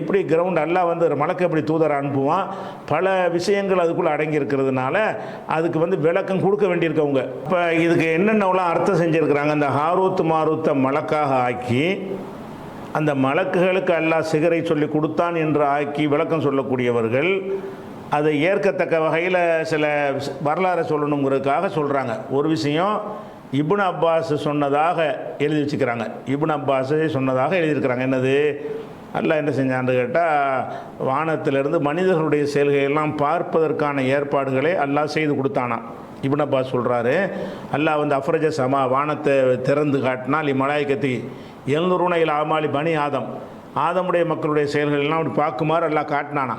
எப்படி கிரவுண்ட் எல்லாம் வந்து மலக்கு எப்படி தூதரை அனுப்புவான்? பல விஷயங்கள் அதுக்குள்ளே அடங்கியிருக்கிறதுனால அதுக்கு வந்து விளக்கம் கொடுக்க வேண்டியிருக்கவங்க. இப்போ இதுக்கு என்னென்னலாம் அர்த்தம் செஞ்சுருக்கிறாங்க? அந்த ஹாரூத் மாரூத்தை மலக்காக ஆக்கி அந்த மலக்குகளுக்கு அல்லாஹ் சிகரை சொல்லி கொடுத்தான் என்று ஆக்கி விளக்கம் சொல்லக்கூடியவர்கள் அதை ஏற்கத்தக்க வகையில் சில வரலாறை சொல்லணுங்கிறதுக்காக சொல்கிறாங்க ஒரு விஷயம் இபுன் அப்பாஸ் சொன்னதாக எழுதி வச்சுக்கிறாங்க. இபுன் அப்பாஸ் சொன்னதாக எழுதியிருக்கிறாங்க. என்னது? அல்ல என்ன செஞ்சான்னு கேட்டால் வானத்திலிருந்து மனிதர்களுடைய செயல்கையெல்லாம் பார்ப்பதற்கான ஏற்பாடுகளை அல்லாஹ் செய்து கொடுத்தானாம் இபுன் அப்பாஸ் சொல்கிறாரு அல்லாஹ் வந்து அஃப்ரஜ சமா வானத்தை திறந்து காட்டினால் இம்மலாய்க்கத்தி எழுநூறுன இல் ஆமாலி பனி ஆதம். ஆதமுடைய மக்களுடைய செயல்கள் எல்லாம் அப்படி பார்க்குமாறு எல்லாம் காட்டினானா.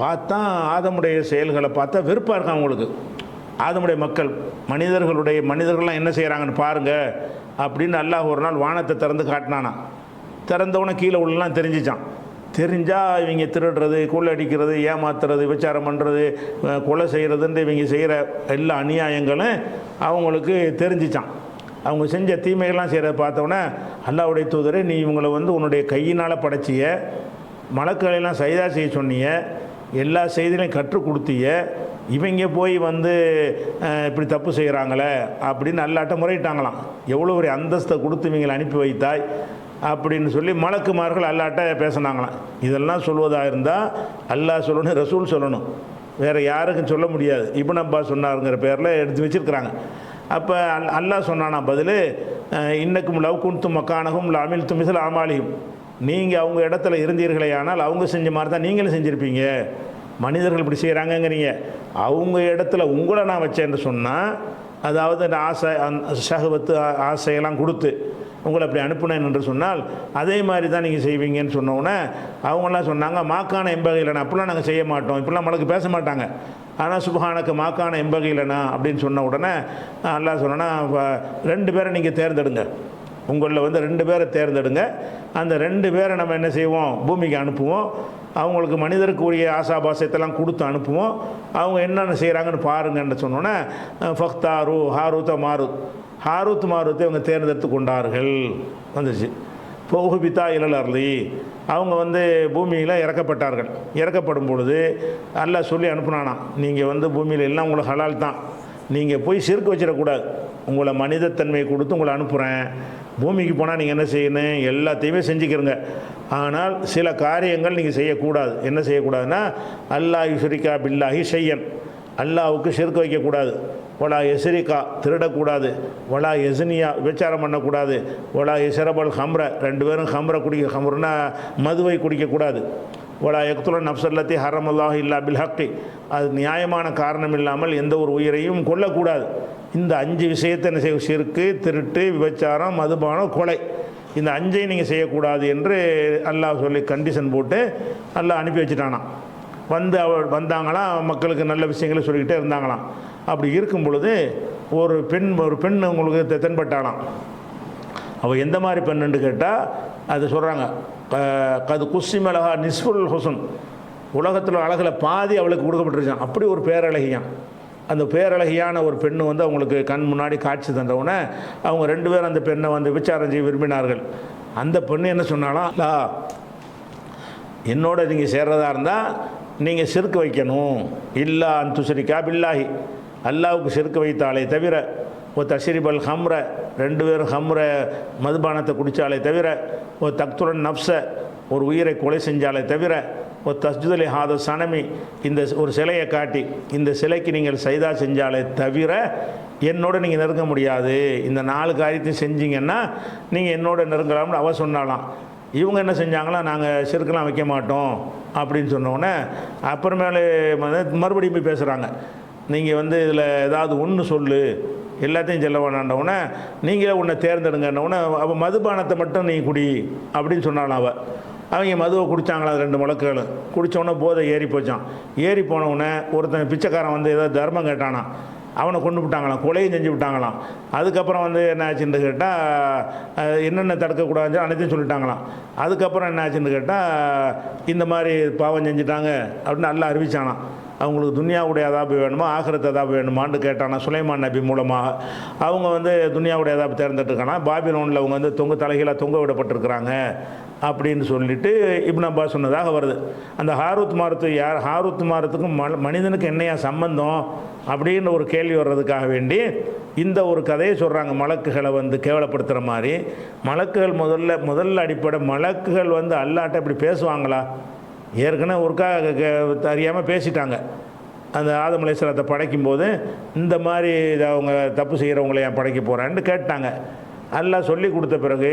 பார்த்தா ஆதமுடைய செயல்களை பார்த்தா வெறுப்பாக இருக்கான் அவங்களுக்கு ஆதமுடைய மக்கள் மனிதர்களுடைய மனிதர்கள்லாம் என்ன செய்கிறாங்கன்னு பாருங்க அப்படின்னு அல்லாஹ் ஒரு நாள் வானத்தை திறந்து காட்டினானா. திறந்தவொடனே கீழே உள்ளலாம் தெரிஞ்சிச்சான். தெரிஞ்சால் இவங்க திருடுறது கொள்ளடிக்கிறது ஏமாத்துறது விபச்சாரம் பண்ணுறது கொலை செய்கிறதுன்ட்டு இவங்க செய்கிற எல்லா அநியாயங்களும் அவங்களுக்கு தெரிஞ்சிச்சான். அவங்க செஞ்ச தீமைகள்லாம் செய்கிறத பார்த்தோன்னே அல்லாவுடைய தூதரே நீ இவங்களை வந்து உன்னுடைய கையினால் படைச்சிய மலக்களையெல்லாம் சைதா செய்ய சொன்னிய எல்லா செய்திகளையும் கற்றுக் கொடுத்திய இவங்க போய் வந்து இப்படி தப்பு செய்கிறாங்களே அப்படின்னு நல்லாட்ட முறையிட்டாங்களாம். எவ்வளோ ஒரு அந்தஸ்தை கொடுத்து இவங்களை அனுப்பி வைத்தாய் அப்படின்னு சொல்லி மலக்குமார்கள் அல்லாட்ட பேசினாங்களாம். இதெல்லாம் சொல்வதாக இருந்தால் அல்லாஹ் சொல்லணும் ரசூல் சொல்லணும். வேறு யாருக்கும் சொல்ல முடியாது. இபன் அப்பா சொன்னாருங்கிற பேரில் எடுத்து வச்சிருக்கிறாங்க. அப்போ அல் அல்லாஹ் சொன்னானா பதில் இன்னக்கும் லவ் குன்தும் மக்கானகும் அமில் துமிசல் ஆமாலியும் நீங்கள் அவங்க இடத்துல இருந்தீர்களே ஆனால் அவங்க செஞ்ச மாதிரி தான் நீங்களும் செஞ்சுருப்பீங்க. மனிதர்கள் இப்படி செய்கிறாங்கங்கிறீங்க அவங்க இடத்துல உங்களை நான் வச்சேன்னு சொன்னால் அதாவது அந்த ஆசை அந் ஷஹவத்து ஆ- ஆசையெல்லாம் கொடுத்து உங்களை அப்படி அனுப்புனேன் என்று சொன்னால் அதே மாதிரி தான் நீங்கள் செய்வீங்கன்னு சொன்னோன்னே அவங்களாம் சொன்னாங்க மாக்கான எம்பகையிலனா அப்படிலாம் நாங்கள் செய்ய மாட்டோம். இப்படிலாம் மலக்கு பேச மாட்டாங்க. ஆனால் சுபஹானக்கு மாக்கான எம்பகையிலனா அப்படின்னு சொன்ன உடனே அல்லாஹ் சொன்னோன்னா ரெண்டு பேரை நீங்கள் தேர்ந்தெடுங்க. உங்களில் வந்து ரெண்டு பேரை தேர்ந்தெடுங்க. அந்த ரெண்டு பேரை நம்ம என்ன செய்வோம்? பூமிக்கு அனுப்புவோம். அவங்களுக்கு மனிதருக்கு உரிய ஆசாபாசத்தெல்லாம் கொடுத்து அனுப்புவோம். அவங்க என்னென்ன செய்கிறாங்கன்னு பாருங்கன்னு சொன்னோன்னே ஃபக்தாரு ஹாரூத்த மாருத். ஹாரூத் மாருத்தை இவங்க தேர்ந்தெடுத்து கொண்டார்கள். வந்துச்சு. போகுபித்தா இழல் அருளி அவங்க வந்து பூமியில் இறக்கப்பட்டார்கள். இறக்கப்படும் பொழுது நல்லா சொல்லி அனுப்புனானா நீங்கள் வந்து பூமியில் எல்லாம் உங்களுக்கு ஹலால் தான். நீங்கள் போய் சிறுக்கு வச்சிடக்கூடாது. உங்களை மனிதத்தன்மையை கொடுத்து உங்களை அனுப்புகிறேன் பூமிக்கு போனால் நீங்கள் என்ன செய்யணும்? எல்லாத்தையுமே செஞ்சுக்கிறங்க. ஆனால் சில காரியங்கள் நீங்கள் செய்யக்கூடாது. என்ன செய்யக்கூடாதுன்னா அல்லாஹ் யுஸ்ரிகா பில்லாஹி செய்யன் அல்லாவுக்கு சிறுக்கு வைக்கக்கூடாது. ஒலா எசிரிக்கா திருடக்கூடாது. ஒலா எசினியா விபச்சாரம் பண்ணக்கூடாது. ஒலா எசரபல் ஹம்ர. ரெண்டு பேரும் ஹம்ரை குடிக்க ஹம்ருன்னா மதுவை குடிக்கக்கூடாது. ஒலா எக்துல நப்சல்லத்தி ஹரமல்லாஹ் இல்லா பில் ஹக்கி. அது நியாயமான காரணம் இல்லாமல் எந்த ஒரு உயிரையும் கொல்லக்கூடாது. இந்த அஞ்சு விஷயத்தை என்ன செய்ய சிறுக்கு திருட்டு விபச்சாரம் மதுபானம் கொலை. இந்த அஞ்சையும் நீங்கள் செய்யக்கூடாது என்று அல்லாஹ் சொல்லி கண்டிஷன் போட்டு அல்லாஹ் அனுப்பி வச்சுட்டானாம் வந்து அவள் வந்தாங்களாம் மக்களுக்கு நல்ல விஷயங்களை சொல்லிக்கிட்டே இருந்தாங்களாம். அப்படி இருக்கும் பொழுது ஒரு பெண் ஒரு பெண் உங்களுக்கு தென்பட்டானாம். அவள் எந்த மாதிரி பெண்ணுன்னு கேட்டால் அது சொல்கிறாங்க கது குஸ்ஸி மிளகா நிஸ்புல் ஹுசன். உலகத்தில் அழகில் பாதி அவளுக்கு கொடுக்கப்பட்டிருச்சான் அப்படி ஒரு பேரழகியான் அந்த பேரழகியான ஒரு பெண்ணு வந்து அவங்களுக்கு கண் முன்னாடி காட்சி தந்தவுடனே அவங்க ரெண்டு பேரும் அந்த பெண்ணை வந்து விசாரம் செய்ய விரும்பினார்கள். அந்த பெண்ணு என்ன சொன்னாலா "லா, என்னோட நீங்கள் சேர்றதா இருந்தால் நீங்கள் சிறுக்கு வைக்கணும். இல்லா அந்துசரிக்கா பில்லாஹி. அல்லாவுக்கு சிறுக்கு வைத்தாலே தவிர ஓ தஷரிபல் ஹம்ர. ரெண்டு பேரும் ஹம்ர மதுபானத்தை குடித்தாலே தவிர ஓ தக்துரன் நப்ச. ஒரு உயிரை கொலை செஞ்சாலே தவிர ஒரு தஸ்ஜுதலி ஹாத சனமி இந்த ஒரு சிலையை காட்டி இந்த சிலைக்கு நீங்கள் சைதா செஞ்சாலே தவிர என்னோட நீங்கள் நெருங்க முடியாது. இந்த நாலு காரியத்தையும் செஞ்சீங்கன்னா நீங்கள் என்னோட நெருங்கலாம்னு அவ சொன்னாலாம் இவங்க என்ன செஞ்சாங்களா? நாங்கள் சிறுக்கெல்லாம் வைக்க மாட்டோம் அப்படின்னு சொன்னோடனே அப்புறமேலே மறுபடியும் போய் பேசுகிறாங்க நீங்கள் வந்து இதில் ஏதாவது ஒன்று சொல்லு எல்லாத்தையும் செல்ல வேணாண்டவுடனே நீங்களே உன்னை தேர்ந்தெடுங்கன்னவுடனே அவள் மதுபானத்தை மட்டும் நீ குடி அப்படின்னு சொன்னாலாம் அவள் அவங்க மதுவை குடித்தாங்களா ரெண்டு முழக்குகள். குடித்தோடனே போதை ஏறி போச்சான் ஏறி போனவுடனே ஒருத்தன் பிச்சைக்காரன் வந்து ஏதோ தர்மம் கேட்டானா. அவனை கொண்டு விட்டாங்களாம். கொலையும் செஞ்சு விட்டாங்களாம். அதுக்கப்புறம் வந்து என்ன ஆச்சுன்னு கேட்டால் என்னென்ன தடுக்கக்கூடாதுன்னு அனைத்தையும் சொல்லிட்டாங்களாம். அதுக்கப்புறம் என்ன ஆச்சுன்னு கேட்டால் இந்த மாதிரி பாவம் செஞ்சுட்டாங்க அப்படின்னு நல்லா அறிவிச்சானாம். அவங்களுக்கு துனியாவுடைய அதாபு வேணுமா? ஆகிரத் அதாபு வேணுமான்னு கேட்டானா சுலைமான் நபி மூலமாக. அவங்க வந்து துனியாவுடைய அதாபு தேர்ந்தெடுத்துருக்கானா? பாபிலோனில் அவங்க வந்து தொங்கு தலைகீழாக தொங்க விடப்பட்டிருக்கிறாங்க. அப்படின்னு சொல்லிட்டு இப்ன அப்பா சொன்னதாக வருது. அந்த ஹாரூத் மாரத்து யார்? ஹாரூத் மாரத்துக்கும் மனிதனுக்கு என்னையா சம்பந்தம்? அப்படின்னு ஒரு கேள்வி வர்றதுக்காக வேண்டி இந்த ஒரு கதையை சொல்கிறாங்க மலக்குகளை வந்து கேவலப்படுத்துகிற மாதிரி. மலக்குகள் முதல்ல முதல்ல அடிப்படை மலக்குகள் வந்து அல்லாட்ட இப்படி பேசுவாங்களா? ஏற்கனவே ஒருக்கா அறியாமல் பேசிட்டாங்க. அந்த ஆதமலேஸ்வரத்தை படைக்கும்போது இந்த மாதிரி இதை அவங்க தப்பு செய்கிறவங்களை ஏன் படைக்க போகிறேன்னு கேட்டாங்க. எல்லாம் சொல்லி கொடுத்த பிறகு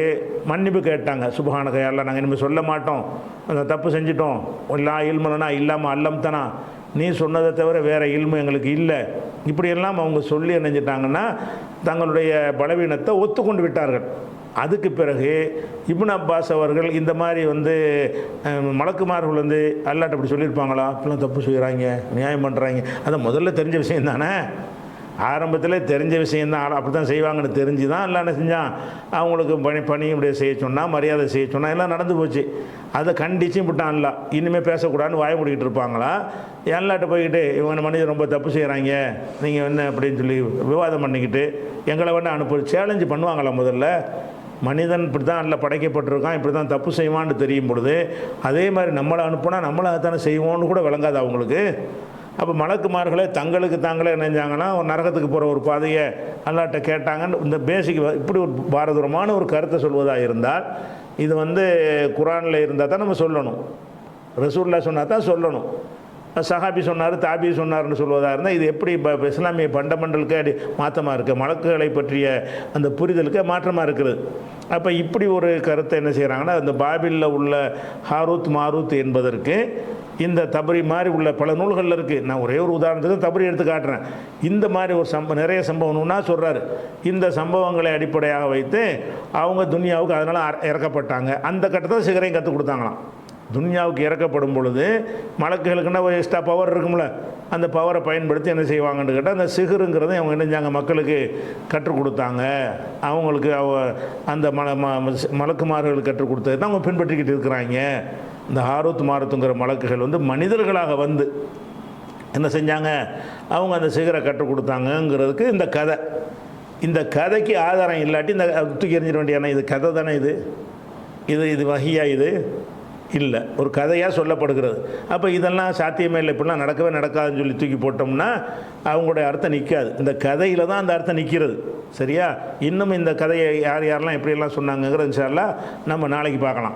மன்னிப்பு கேட்டாங்க. சுபஹானக எல்லாம் நாங்கள் இனிமேல் சொல்ல மாட்டோம். அந்த தப்பு செஞ்சிட்டோம். எல்லாம் இல்மனா இல்லாமல் அல்லம் தானா நீ சொன்னதை தவிர வேறு இல்மு எங்களுக்கு இல்லை. இப்படியெல்லாம் அவங்க சொல்லி நினைஞ்சிட்டாங்கன்னா தங்களுடைய பலவீனத்தை ஒத்துக்கொண்டு விட்டார்கள். அதுக்கு பிறகு இப்னு அப்பாஸ் அவர்கள் இந்த மாதிரி வந்து மலக்குமார்கள் வந்து அல்லாட்ட அப்படி சொல்லியிருப்பாங்களா? இப்பெல்லாம் தப்பு செய்கிறாங்க நியாயம் பண்ணுறாங்க அது முதல்ல தெரிஞ்ச விஷயம் தானே. ஆரம்பத்தில் தெரிஞ்ச விஷயந்தான். அப்படி தான் செய்வாங்கன்னு தெரிஞ்சு தான் எல்லாம் என்ன செஞ்சான்? அவங்களுக்கு பணி பணி இப்படி செய்ய சொன்னால் மரியாதை செய்ய சொன்னால் எல்லாம் நடந்து போச்சு. அதை கண்டிச்சும் விட்டான்ல. இனிமேல் பேசக்கூடாதுன்னு வாய முடிக்கிட்டு இருப்பாங்களா? எல்லாட்ட போய்கிட்டு இவங்க மனிதர் ரொம்ப தப்பு செய்கிறாங்க நீங்கள் என்ன அப்படின்னு சொல்லி விவாதம் பண்ணிக்கிட்டு எங்களை வேணால் அனுப்பு சேலஞ்சு பண்ணுவாங்களா முதல்ல? மனிதன் இப்படி தான் நல்லா படைக்கப்பட்டிருக்கான் இப்படி தான் தப்பு செய்வான்னு தெரியும் பொழுது அதே மாதிரி நம்மளை அனுப்புனா நம்மளை தானே செய்வோன்னு கூட விளங்காது அவங்களுக்கு. அப்போ மலக்குமார்களே தங்களுக்கு தாங்களே நினைஞ்சாங்கன்னா ஒரு நரகத்துக்கு போகிற ஒரு பாதையை அல்லாட்ட கேட்டாங்கன்னு இந்த பேசிக் இப்படி ஒரு பாரதூரமான ஒரு கருத்தை சொல்வதாக இருந்தால் இது வந்து குரானில் இருந்தால் தான் நம்ம சொல்லணும். ரசூல்லா சொன்னால் தான் சொல்லணும். சஹாபி சொன்னார் தாபி சொன்னார்னு சொல்வதாக இருந்தால் இது எப்படி இப்போ இஸ்லாமிய பண்டமண்டலுக்கு அடி மாற்றமாக இருக்குது மலக்குகளை பற்றிய அந்த புரிதலுக்கு மாற்றமாக இருக்குது. அப்போ இப்படி ஒரு கருத்தை என்ன செய்கிறாங்கன்னா அந்த பாபிலில் உள்ள ஹாரூத் மாரூத் என்பதற்கு இந்த தபரி மாதிரி உள்ள பல நூல்களில் இருக்குது நான் ஒரே ஒரு உதாரணத்துக்கு தபரி எடுத்து காட்டுறேன். இந்த மாதிரி ஒரு சம்ப நிறைய சம்பவம்னா சொல்கிறாரு இந்த சம்பவங்களை அடிப்படையாக வைத்து அவங்க துனியாவுக்கு அதனால் இறக்கப்பட்டாங்க. அந்த கட்டத்தை சிகரையும் கற்றுக் கொடுத்தாங்களாம். துன்யாவுக்கு இறக்கப்படும் பொழுது மலக்குகளுக்குன்னா ஒரு எக்ஸ்ட்ரா பவர் இருக்கும்ல. அந்த பவரை பயன்படுத்தி என்ன செய்வாங்கன்னு கேட்டால் அந்த சிகருங்கிறத அவங்க இணைஞ்சாங்க மக்களுக்கு கற்றுக் கொடுத்தாங்க. அவங்களுக்கு அவ அந்த மல ம- கற்றுக் கொடுத்தது தான் அவங்க பின்பற்றிக்கிட்டு இருக்கிறாங்க. இந்த ஹாரூத் மாரத்துங்கிற மலக்குகள் வந்து மனிதர்களாக வந்து என்ன செஞ்சாங்க? அவங்க அந்த சிகரை கற்றுக் கொடுத்தாங்கங்கிறதுக்கு இந்த கதை. இந்த கதைக்கு ஆதாரம் இல்லாட்டி இந்த தூக்கி எறிஞ்சிட வேண்டிய இது. கதை தானே இது. இது இது வகையாக இது? இல்லை. ஒரு கதையாக சொல்லப்படுகிறது. அப்போ இதெல்லாம் சாத்தியமே இல்லை. இப்படிலாம் நடக்கவே நடக்காதுன்னு சொல்லி தூக்கி போட்டோம்னா அவங்களுடைய அர்த்தம் நிற்காது இந்த கதையில் தான் அந்த அர்த்தம் நிற்கிறது சரியா? இன்னும் இந்த கதையை யார் யாரெல்லாம் எப்படியெல்லாம் சொன்னாங்கங்கிறது இன்ஷால்லாம் நம்ம நாளைக்கு பார்க்கலாம்.